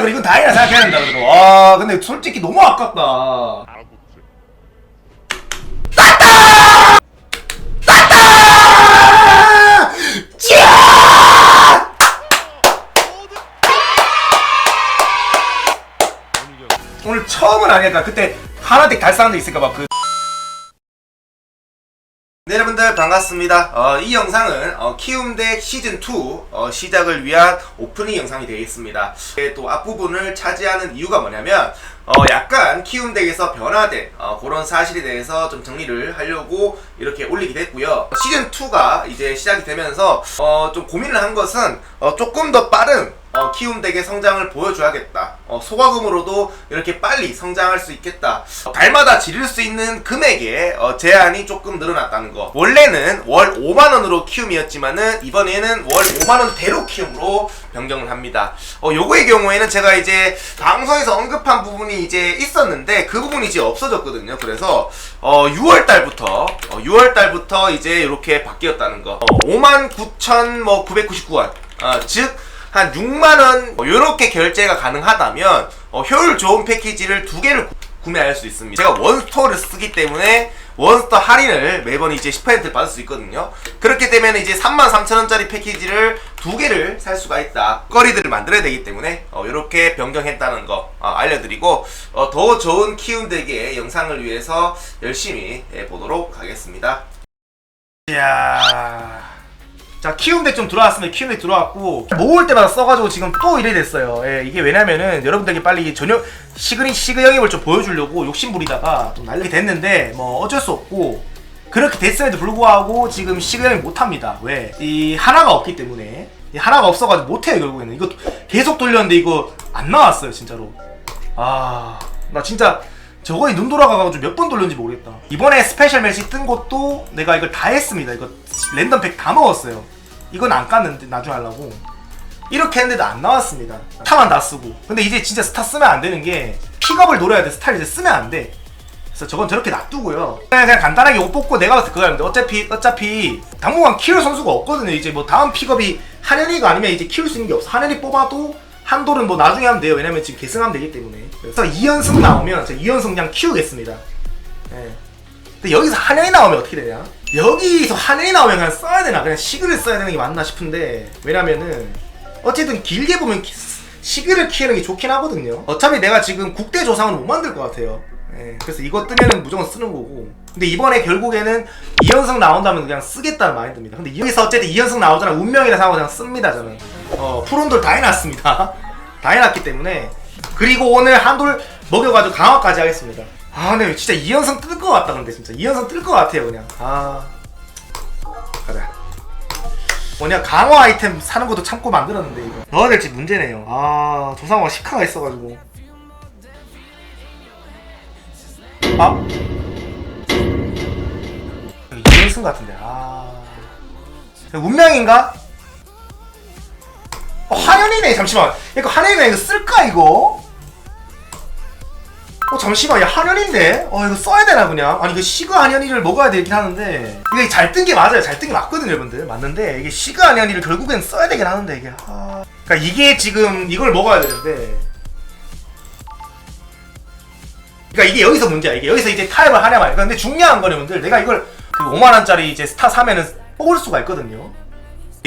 그리고 이건 다이나 생각해야 된다 그래도. 와 근데 솔직히 너무 아깝다! 오늘 처음은 아닐까 그때 하나씩 달성한 적 있을까 봐그 네 여러분들 반갑습니다. 어, 이 영상은 어, 키움덱 시즌2 어, 시작을 위한 오프닝 영상이 되겠습니다. 이게 또 앞부분을 차지하는 이유가 뭐냐면 어, 약간 키움 덱에서 변화된 어, 그런 사실에 대해서 좀 정리를 하려고 이렇게 올리게 됐고요. 시즌 2가 이제 시작이 되면서 어, 좀 고민을 한 것은 어, 조금 더 빠른 어, 키움 덱의 성장을 보여줘야겠다. 어, 소과금으로도 이렇게 빨리 성장할 수 있겠다. 어, 달마다 지를 수 있는 금액에 어, 제한이 조금 늘어났다는 거. 원래는 월 5만 원으로 키움이었지만은 이번에는 월 5만 원대로 키움으로 변경을 합니다. 어, 요거의 경우에는 제가 이제 방송에서 언급한 부분이 이제 있었는데 그 부분이 이제 없어졌거든요. 그래서 어, 6월 달부터 어, 6월 달부터 이제 이렇게 바뀌었다는 거. 어, 5만 9천 뭐 999원. 어, 즉한 6만 원 이렇게 결제가 가능하다면 어, 효율 좋은 패키지를 두 개를 구- 구매할 수 있습니다. 제가 원스토어를 쓰기 때문에 원스토어 할인을 매번 이제 10% 받을 수 있거든요. 그렇게 되면 이제 33,000원짜리 패키지를 두 개를 살 수가 있다. 거리들을 만들어야 되기 때문에 어, 이렇게 변경했다는 거 어, 알려드리고 어, 더 좋은 키움덱의 영상을 위해서 열심히 해보도록 하겠습니다. 이야. 자 키움덱 좀 들어왔으면 키움덱 들어왔고 모을 때마다 써가지고 지금 또 이래 됐어요 예, 이게 왜냐면은 여러분들에게 빨리 전혀 시그니 시그 영입을 좀 보여주려고 욕심부리다가 좀 날리게 됐는데 뭐 어쩔 수 없고 그렇게 됐음에도 불구하고 지금 시그 영입 못합니다 왜? 이 하나가 없기 때문에 이 하나가 없어가지고 못해요 결국에는 이거 계속 돌렸는데 이거 안 나왔어요 진짜로 아 나 진짜 저거에 눈 돌아가가지고 몇 번 돌렸는지 모르겠다. 이번에 스페셜 매치 뜬 것도 내가 이걸 다 했습니다. 이거 랜덤 팩 다 먹었어요. 이건 안 깠는데 나중에 하려고. 이렇게 했는데도 안 나왔습니다. 스타만 다 쓰고. 근데 이제 진짜 스타 쓰면 안 되는 게 픽업을 노려야 돼. 스타를 이제 쓰면 안 돼. 그래서 저건 저렇게 놔두고요. 그냥, 그냥 간단하게 옷 뽑고 내가 봤을 때 그거 하는데 어차피 어차피 당분간 키울 선수가 없거든요. 이제 뭐 다음 픽업이 한현이가 아니면 이제 키울 수 있는 게 없어. 한현이 뽑아도 한돌은 뭐 나중에 하면 돼요. 왜냐면 지금 계승하면 되기 때문에. 그래서 2연승 나오면 제가 2연승 그냥 키우겠습니다. 예. 근데 여기서 한현이 나오면 어떻게 되냐? 여기서 한현이 나오면 그냥 써야 되나? 그냥 시그를 써야 되는 게 맞나 싶은데 왜냐면은 어쨌든 길게 보면 키- 시그를 키우는 게 좋긴 하거든요. 어차피 내가 지금 국대 조상은 못 만들 것 같아요. 예, 그래서 이거 뜨면은 무조건 쓰는 거고. 근데 이번에 결국에는 2연승 나온다면 그냥 쓰겠다는 마인드입니다. 근데 여기서 어쨌든 2연승 나오잖아. 운명이라 생각하고 그냥 씁니다, 저는. 어, 푸른돌 다 해놨습니다. 다 해놨기 때문에. 그리고 오늘 한돌 먹여가지고 강화까지 하겠습니다. 아, 근데 진짜 2연승 뜰 것 같다, 근데 진짜. 2연승 뜰 것 같아요, 그냥. 아. 가자. 뭐냐, 강화 아이템 사는 것도 참고 만들었는데, 이거. 넣어야 될지 문제네요. 아, 조상화가 시카가 있어가지고. 아? 2연승 같은데, 아. 운명인가? 어, 한현이네, 잠시만. 이거 한현이네, 이거 쓸까, 이거? 어 잠시만 야 한현인데? 어 이거 써야 되나 그냥? 아니 이거 시그 한현이를 먹어야 되긴 하는데 이게 잘 뜬 게 맞아요 잘 뜬 게 맞거든요 여러분들 맞는데 이게 시그 한현이를 결국엔 써야 되긴 하는데 이게 아... 그러니까 이게 지금 이걸 먹어야 되는데 그러니까 이게 여기서 문제야 이게 여기서 이제 타협을 하냐 말이야 근데 중요한 거는 여러분들 내가 이걸 그 5만 원짜리 이제 스타 사면은 뽑을 수가 있거든요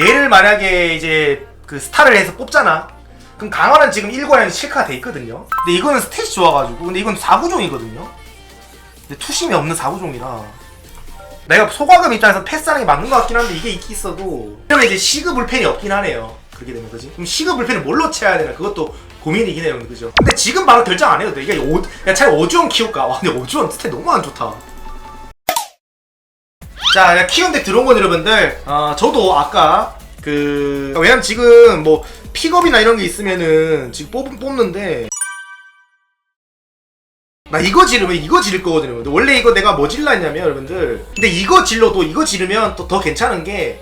얘를 만약에 이제 그 스타를 해서 뽑잖아 그럼 강화는 지금 1관에 실카가 돼 있거든요. 근데 이거는 스탯이 좋아가지고 근데 이건 4구종이거든요. 근데 투심이 없는 4구종이라 내가 소과금 입장에서 패스하는 게 맞는 것 같긴 한데 이게 있긴 있어도 그러면 이제 시그 불펜이 없긴 하네요. 그렇게 되면 그지? 그럼 시그 불펜을 뭘로 채워야 되나 그것도 고민이긴 해요, 그죠? 근데 지금 바로 결정 안 해도 돼. 이게 오, 야 차라리 오주원 키울까? 와, 근데 오주원 스탯 너무 안 좋다. 자, 키운데 들어온 건 여러분들, 어, 저도 아까 그 왜냐면 지금 뭐 픽업이나 이런 게 있으면은 지금 뽑, 뽑는데 나 이거 지르면 이거 지를 거거든요. 원래 이거 내가 뭐 질라 했냐면 여러분들 근데 이거 질러도 이거 지르면 또 더 괜찮은 게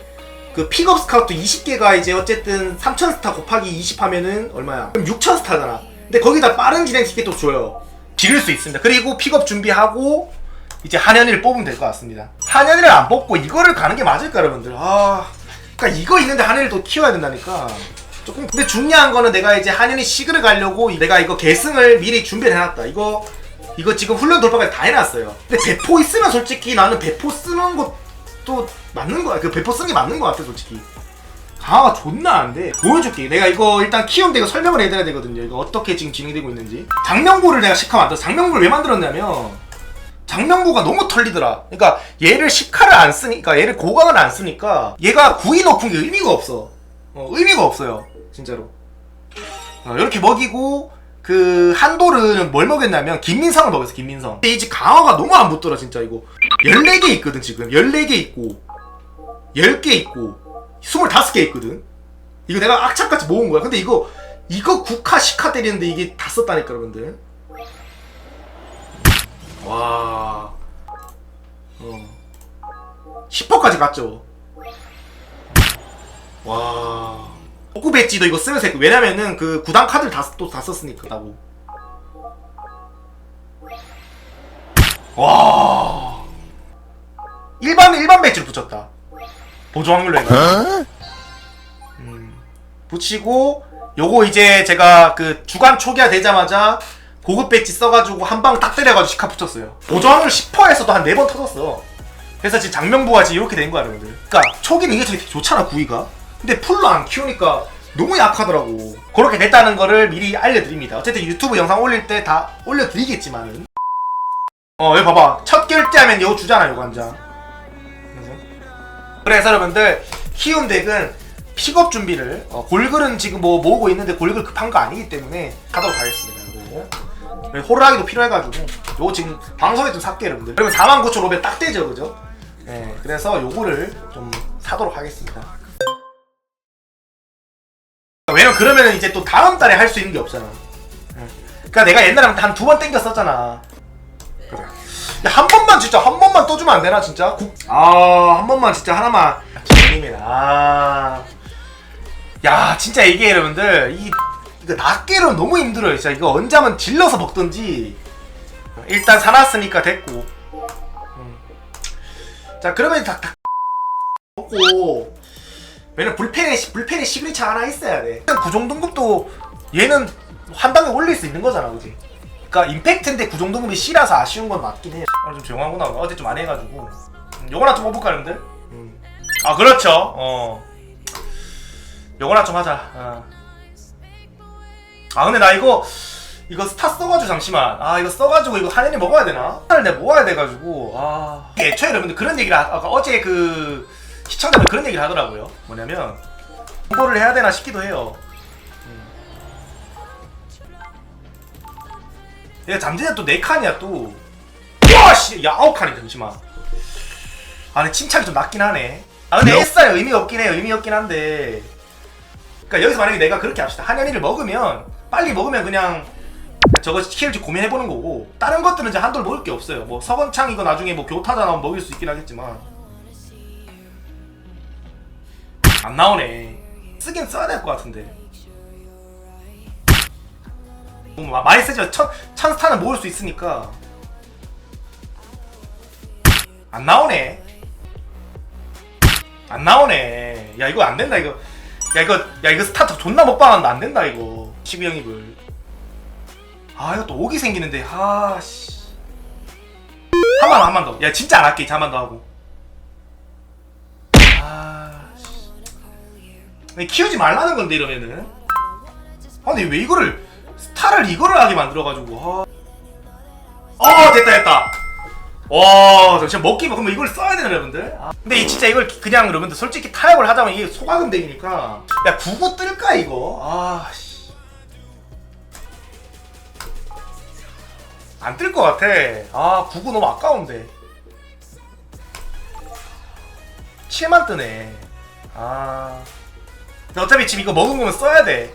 그 픽업 스카우트 20개가 이제 어쨌든 3000 스타 곱하기 20 하면은 얼마야? 그럼 6000 스타잖아. 근데 거기다 빠른 진행 티켓도 줘요. 지를 수 있습니다. 그리고 픽업 준비하고 이제 한현이를 뽑으면 될 것 같습니다. 한현이를 안 뽑고 이거를 가는 게 맞을까 여러분들? 아, 그러니까 이거 있는데 한현이를 또 키워야 된다니까. 조금 근데 중요한 거는 내가 이제 한현이 시그를 가려고 내가 이거 계승을 미리 준비를 해놨다 이거 이거 지금 훈련 돌파까지 다 해놨어요 근데 배포 있으면 솔직히 나는 배포 쓰는 것 도 맞는 거야. 그 배포 쓰는 게 맞는 거 같아 솔직히. 강화가 존나 안 돼. 보여줄게. 내가 이거 일단 키우는데 이거 설명을 해드려야 되거든요. 이거 어떻게 지금 진행되고 있는지. 장명부를 내가 시카 만들어 장명부를 왜 만들었냐면 장명부가 너무 털리더라. 그러니까 얘를 시카를 안 쓰니까 얘를 고강을 안 쓰니까 얘가 구이 높은 게 의미가 없어. 어, 의미가 없어요. 진짜로. 어, 이렇게 먹이고 그 한도르는 뭘 먹였냐면 김민성을 먹였어 김민성 근데 이제 강화가 너무 안 붙더라 진짜 이거. 14개 있거든 지금. 14개 있고 10개 있고 25개 있거든. 이거 내가 악착같이 모은 거야. 근데 이거 이거 국화 시카 때리는데 이게 다 썼다니까 여러분들. 와. 어. 10%까지 갔죠. 와 복구 배지도 이거 쓰면서 했고 왜냐면은 그 구단 카드를 다, 또 다 썼으니까 라고. 와. 일반 일반 배지로 붙였다. 보조 확률로 해가 음, 붙이고 요거 이제 제가 그 주간 초기화 되자마자 고급 배지 써가지고 한 방 딱 때려가지고 시카 붙였어요. 보조 확률 10%에서도 한 4번 터졌어. 그래서 지금 장명부가 지금 이렇게 된 거야 여러분들. 그니까 초기는 이게 되게 좋잖아 구이가 근데 풀로 안 키우니까 너무 약하더라고. 그렇게 됐다는 거를 미리 알려드립니다. 어쨌든 유튜브 영상 올릴 때 다 올려드리겠지만은. 어 여기 봐봐. 첫 결제하면 이거 주잖아 요거 한 장. 그래서 여러분들 키움 덱은 픽업 준비를 어, 골글은 지금 뭐 모으고 있는데 골글 급한 거 아니기 때문에 가도록 하겠습니다 호루라기도 필요해가지고 요거 지금 방송에 좀 샀게 여러분들. 그러면 49,500 딱 되죠 그죠? 네 그래서 요거를 좀 사도록 하겠습니다 왜냐면 그러면 이제 또 다음 달에 할 수 있는 게 없잖아. 응. 그러니까 내가 옛날에 한 두 번 땡겼었잖아. 그래. 야, 한 번만 진짜 한 번만 떠주면 안 되나 진짜? 국... 아한 번만 진짜 하나만. 재림이다. 아. 야 진짜 이게 여러분들 이 이거 낱개로 너무 힘들어요. 진짜 이거 언제 하면 질러서 먹던지. 일단 사놨으니까 됐고. 음. 자 그러면 다, 다 먹고 왜냐면 불펜에 시- 불펜에 시그니처 하나 있어야 돼. 일단 구종 등급도 얘는 한 단계 올릴 수 있는 거잖아, 그지? 그러니까 임팩트인데 구종 등급이 C라서 아쉬운 건 맞긴 해. 아, 좀 조용하구나. 어제 좀 안 해가지고. 음, 요거나 좀 뽑을까, 여러분들? 음. 아, 그렇죠. 어. 요거나 좀 하자. 어. 아, 근데 나 이거 이거 스타 써가지고 잠시만. 아, 이거 써가지고 이거 하연이 먹어야 되나? 스타를 내가 모아야 돼가지고. 아. 애초에 여러분들 그런 얘기를 아, 아까 어제 그 시청자분 그런 얘기를 하더라고요. 뭐냐면 홍보를 해야 되나 싶기도 해요. 음. 얘가 잠재자 또네 칸이야 또. 와 씨, 야 아홉 칸이 잠시만. 아, 근데 침착이 좀 낮긴 하네. 아, 근데 S사에 의미가 없긴 해요. 의미 없긴 한데. 그러니까 여기서 만약에 내가 그렇게 합시다. 한현이를 먹으면 빨리 먹으면 그냥 저거 키울지 고민해보는 거고 다른 것들은 이제 한돌 먹을 게 없어요. 뭐 서건창 이거 나중에 뭐 교타자 나오면 먹일 수 있긴 하겠지만 안 나오네. 쓰긴 써야 될 것 같은데. 뭐 마- 많이 쓰죠. 천, 천 스타는 모을 수 있으니까. 안 나오네. 안 나오네. 야, 이거 안 된다, 이거. 야, 이거, 야, 이거 스타트 존나 먹방한다. 안 된다, 이거. 12영입을. 아, 이거 또 오기 생기는데. 아, 씨. 한 번, 한번 더. 야, 진짜 안 할게. 한번 더 하고. 아, 씨. 아니, 키우지 말라는 건데 이러면은. 아 근데 왜 이거를 스타를 이거를 하게 만들어가지고 아 어, 됐다 됐다. 와 잠시만 먹기만 그러면 이걸 써야 되나 여러분들? 아, 근데 이 진짜 이걸 그냥 여러분들 솔직히 타협을 하자면 이게 소가금 덱이니까. 야 구구 뜰까 이거? 아씨. 안 뜰 것 같아. 아 구구 너무 아까운데. 7만 뜨네. 아 어차피 지금 이거 먹은 거면 써야 돼.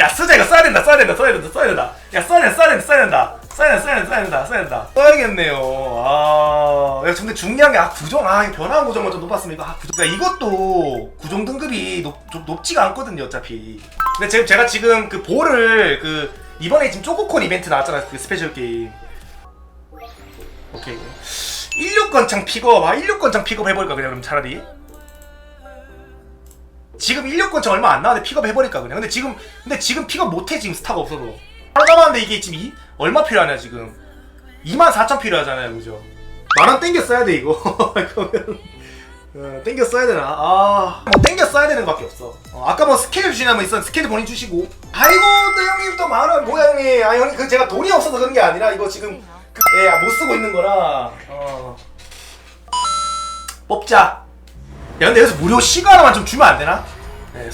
야 쓰자 이거 써야 된다 써야 된다 써야 된다 써야 된다. 야 써야 된다 써야 된다 써야 된다. 써야 된다 써야 된다 써야 된다 써야 된다. 써야겠네요. 아. 야, 근데 중요한 구종 아 이거 변화한 구종만 좀 이거 아 구종. 야, 이것도 구종 등급이 높, 좀 높지가 않거든요 어차피. 근데 지금 제가 지금 그 볼을 그 이번에 지금 쪼코콘 이벤트 나왔잖아요 그 스페셜 게임. 오케이 16건창 픽업. 아 16건창 픽업 해버릴까 그냥 그럼 차라리? 지금 16건창 얼마 안 나왔는데 픽업 해버릴까 그냥. 근데 지금 근데 지금 픽업 못해 지금 스타가 없어도. 하나 남았는데 이게 지금 이, 얼마 필요하냐 지금? 24,000 필요하잖아요 그죠? 만원 땡겨 써야 돼 이거. 그러면. 어, 땡겨 써야 되나? 아 뭐 땡겨 써야 되는 것밖에 없어. 어, 아까 뭐 스케줄 주시나 뭐 있었는데 스케줄 보내주시고. 아이고 또 형님 또 만원 뭐야 형님. 아 형님 그 제가 돈이 없어서 그런 게 아니라 이거 지금 그, 예, 못 쓰고 있는 거라. 어. 뽑자. 야 근데 여기서 무료 시간 하나만 좀 주면 안 되나? 네.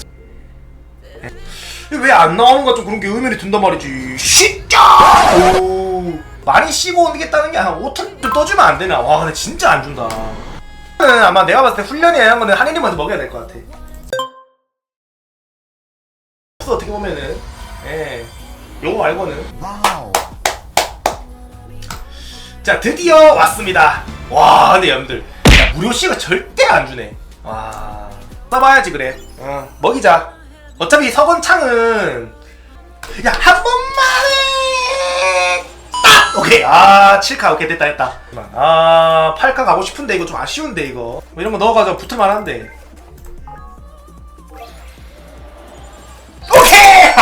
왜안 나오는 거좀 그런 게 의미를 둔단 말이지. 진짜! 오. 많이 쉬고 오겠다는 게 아니라 5턴 좀 떠주면 안 되나? 와 근데 진짜 안 준다. 는 아마 내가 봤을 때 훈련이 이런 거는 한인이 먼저 먹여야 될 것 같아. 어떻게 보면은 예. 요거 말고는 자 드디어 왔습니다. 와 근데 여러분들 야, 무료 시가 절대 안 주네. 와 써봐야지 그래. 어 먹이자. 어차피 서건창은 야 한 번만 해 딱! 오케이. 아 7카 오케이 됐다 됐다. 아 8카 가고 싶은데 이거 좀 아쉬운데 이거. 뭐 이런 거 넣어가지고 붙을만 한데. 오케이!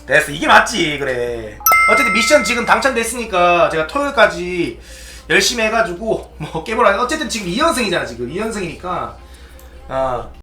됐어 이게 맞지 그래 어쨌든 미션 지금 당첨됐으니까 제가 토요일까지 열심히 해가지고 뭐 깨보라. 어쨌든 지금 2연승이잖아 지금. 2연승이니까. 아